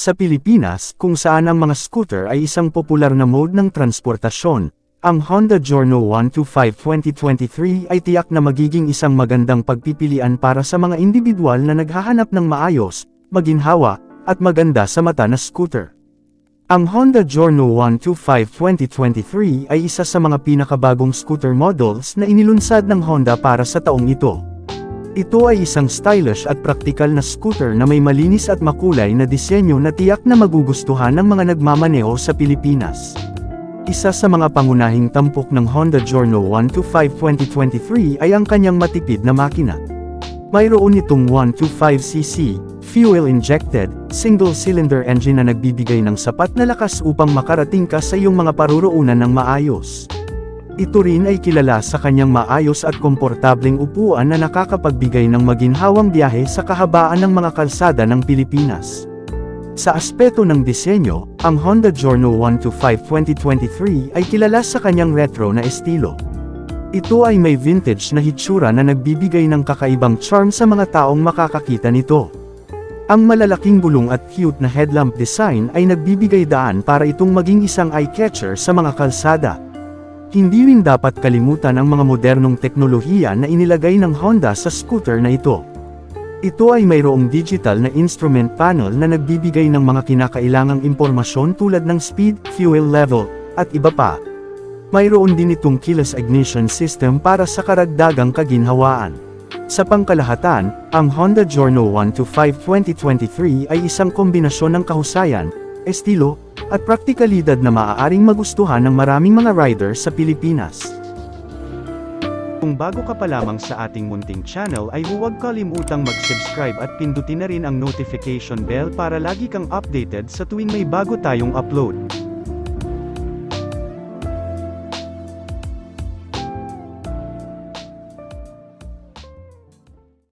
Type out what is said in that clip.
Sa Pilipinas, kung saan ang mga scooter ay isang popular na mode ng transportasyon, ang Honda Giorno 125 2023 ay tiyak na magiging isang magandang pagpipilian para sa mga individual na naghahanap ng maayos, maginhawa, at maganda sa mata na scooter. Ang Honda Giorno 125 2023 ay isa sa mga pinakabagong scooter models na inilunsad ng Honda para sa taong ito. Ito ay isang stylish at praktikal na scooter na may malinis at makulay na disenyo na tiyak na magugustuhan ng mga nagmamaneho sa Pilipinas. Isa sa mga pangunahing tampok ng Honda Giorno 125 2023 ay ang kanyang matipid na makina. Mayroon itong 125cc, fuel-injected, single-cylinder engine na nagbibigay ng sapat na lakas upang makarating ka sa iyong mga paruroonan ng maayos. Ito rin ay kilala sa kanyang maayos at komportableng upuan na nakakapagbigay ng maginhawang biyahe sa kahabaan ng mga kalsada ng Pilipinas. Sa aspeto ng disenyo, ang Honda Giorno 125 2023 ay kilala sa kanyang retro na estilo. Ito ay may vintage na hitsura na nagbibigay ng kakaibang charm sa mga taong makakakita nito. Ang malalaking gulong at cute na headlamp design ay nagbibigay daan para itong maging isang eye-catcher sa mga kalsada. Hindi rin dapat kalimutan ang mga modernong teknolohiya na inilagay ng Honda sa scooter na ito. Ito ay mayroong digital na instrument panel na nagbibigay ng mga kinakailangang impormasyon tulad ng speed, fuel level, at iba pa. Mayroon din itong keyless ignition system para sa karagdagang kaginhawaan. Sa pangkalahatan, ang Honda Giorno 125 2023 ay isang kombinasyon ng kahusayan, estilo, at praktikalidad na maaaring magustuhan ng maraming mga rider sa Pilipinas. Kung bago ka pa lamang sa ating munting channel ay huwag kalimutang mag-subscribe at pindutin na rin ang notification bell para lagi kang updated sa tuwing may bago tayong upload.